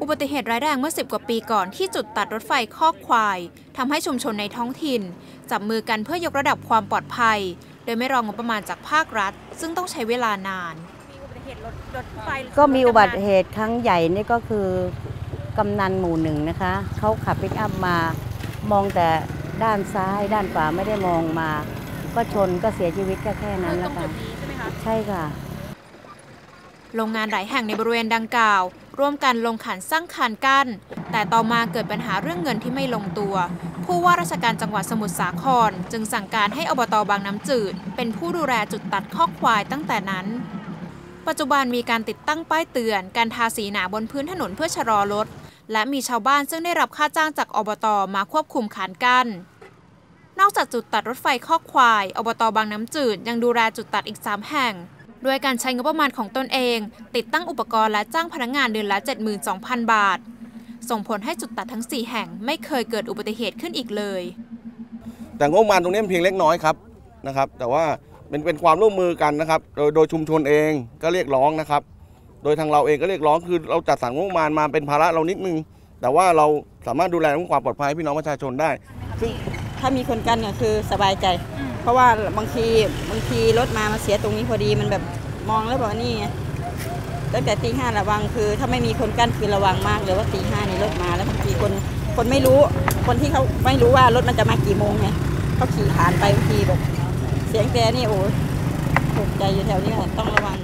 อุบัติเหตุร้ายแรงเมื่อ 10 กว่าปีก่อนที่จุดตัดรถไฟคอกควายทำให้ชุมชนในท้องถิ่น จับมือกันเพื่อยกระดับความปลอดภัย โดยไม่รองงบประมาณจากภาครัฐ ซึ่งต้องใช้เวลานาน ก็มีอุบัติเหตุครั้งใหญ่นี่ก็คือกำนันหมู่หนึ่งนะคะเขาขับปิกอัพมามองแต่ด้านซ้ายด้านขวาไม่ได้มองมา ก็ชนก็เสียชีวิตแค่แค่นั้นแล้วค่ะใช่ค่ะ โรงงานหลายแห่งในบริเวณดังกล่าว ร่วมกันลงขันสร้างคานกั้น แต่ต่อมาเกิดปัญหาเรื่องเงินที่ไม่ลงตัว ผู้ว่าราชการจังหวัดสมุทรสาคร จึงสั่งการให้อบตบางน้ำจืด เป็นผู้ดูแลจุดตัดข้อควายตั้งแต่นั้น ปัจจุบันมีการติดตั้งป้ายเตือน การทาสีหนาบนพื้นถนนเพื่อชะลอรถ และมีชาวบ้านซึ่งได้รับค่าจ้างจากอบตมาควบคุมขานกั้นนอกจากจุดตัดรถไฟข้อควาย อบตบางน้ำจืดยังดูแลจุดตัดอีก 3 แห่ง ด้วยการใช้งบประมาณของตนเอง ติดตั้งอุปกรณ์และจ้างพนักงานเดือนละ 72,000 บาท ส่งผลให้จุดตัดทั้ง 4 แห่งไม่เคยเกิดอุบัติเหตุขึ้นอีกเลย แต่งบประมาณตรงนี้มันเพียงเล็กน้อยครับนะครับ แต่ว่าเป็นเป็นความร่วมมือกันนะครับ โดยโดยชุมชนเองก็เรียกร้องนะครับ โดยทางเราเองก็เรียกร้องคือเราจัดสรรงบประมาณมาเป็นภาระเรานิดนึง แต่ว่าเราสามารถดูแลเรื่องความปลอดภัยให้พี่น้องประชาชนได้ถ้ามีคนกันก็คือสบายใจเพราะว่าบางทีบางทีรถมามาเสียตรงนี้พอดีมันแบบมองแล้วแบบว่านี่ไงตั้งแต่ตีห้าระวังคือ ถ้าไม่มีคนกั้นคือระวังมากเลยว่าตีห้านี่รถมาแล้วบางทีคนคนไม่รู้ คนที่เขาไม่รู้ว่ารถมันจะมากี่โมงไงเขาขี่ผ่านไปบางทีแบบเสียงแต่นี่โอ้ยตกใจอยู่แถวนี้ต้องระวัง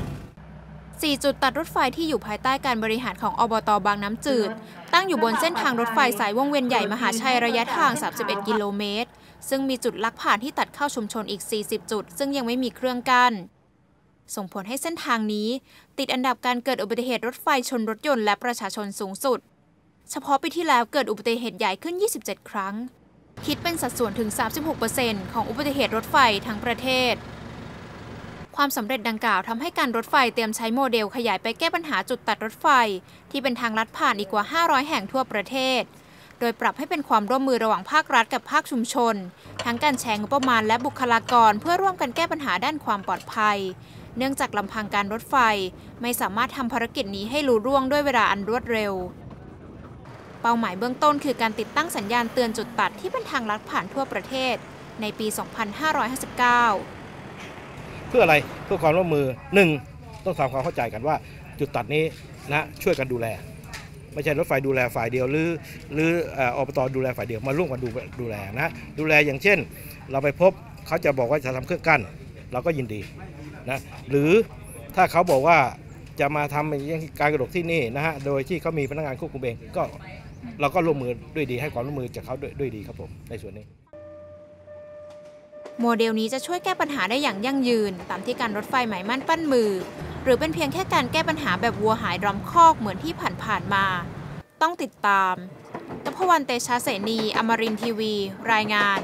4จุดตัดรถไฟที่อยู่ภายใต้การบริหารของอบตบางน้ำจืด ตั้งอยู่บนเส้นทางรถไฟสายวงเวียนใหญ่มหาชัยระยะทาง 31 กิโลเมตร ซึ่งมีจุดลักผ่านที่ตัดเข้าชุมชนอีก 40 จุด ซึ่งยังไม่มีเครื่องกัน้นส่งผลให้เส้นทางนี้ ติดอันดับการเกิดอุบัติเหตุรถไฟชนรถยนต์และประชาชนสูงสุด เฉพาะปีที่แล้วเกิดอุบัติเหตุใหญ่ขึ้น 27 ครั้ง คิดเป็นสัดส่วนถึง 36%ของอุบัติเหตุรถไฟทั้งประเทศ ความสำเร็จดังกล่าวทำให้การรถไฟเตรียมใช้โมเดลขยายไปแก้ปัญหาจุดตัดรถไฟ ที่เป็นทางลัดผ่านอีกกว่า 500 แห่งทั่วประเทศ โดยปรับให้เป็นความร่วมมือระหว่างภาครัฐกับภาคชุมชน ทั้งการแชร์งบประมาณและบุคลากร เพื่อร่วมกันแก้ปัญหาด้านความปลอดภัย เนื่องจากลำพังการรถไฟ ไม่สามารถทำภารกิจนี้ให้ลุล่วงด้วยเวลาอันรวดเร็ว เป้าหมายเบื้องต้นคือการติดตั้งสัญญาณเตือนจุดตัดที่เป็นทางลัดผ่านทั่วประเทศ ในปี 2559 เพื่ออะไรเพื่อความร่วมมือหนึ่งต้องทำความเข้าใจกันว่าจุดตัดนี้นะช่วยกันดูแล ไม่ใช่รถไฟดูแลฝ่ายเดียวหรือหรืออบตดูแลฝ่ายเดียวมาร่วมกันดูดูแลนะดูแลอย่างเช่น เราไปพบเขาจะบอกว่าจะทำเครื่องกั้น เราก็ยินดีนะหรือถ้าเขาบอกว่าจะมาทำการกระโดดที่นี่นะฮะโดยที่เขามีพนักงานควบคุมเองก็เราก็ร่วมมือด้วยดีให้ความร่วมมือจากเขาด้วยด้วยดีครับผมในส่วนนี้โมเดลนี้จะช่วยแก้ปัญหาได้อย่างยั่งยืน ตามที่การรถไฟหมายมั่นปั้นมือ หรือเป็นเพียงแค่การแก้ปัญหาแบบวัวหายรอมคอกเหมือนที่ผ่านๆมา ต้องติดตามตพวันเตชะเสนี อมรินทีวี รายงาน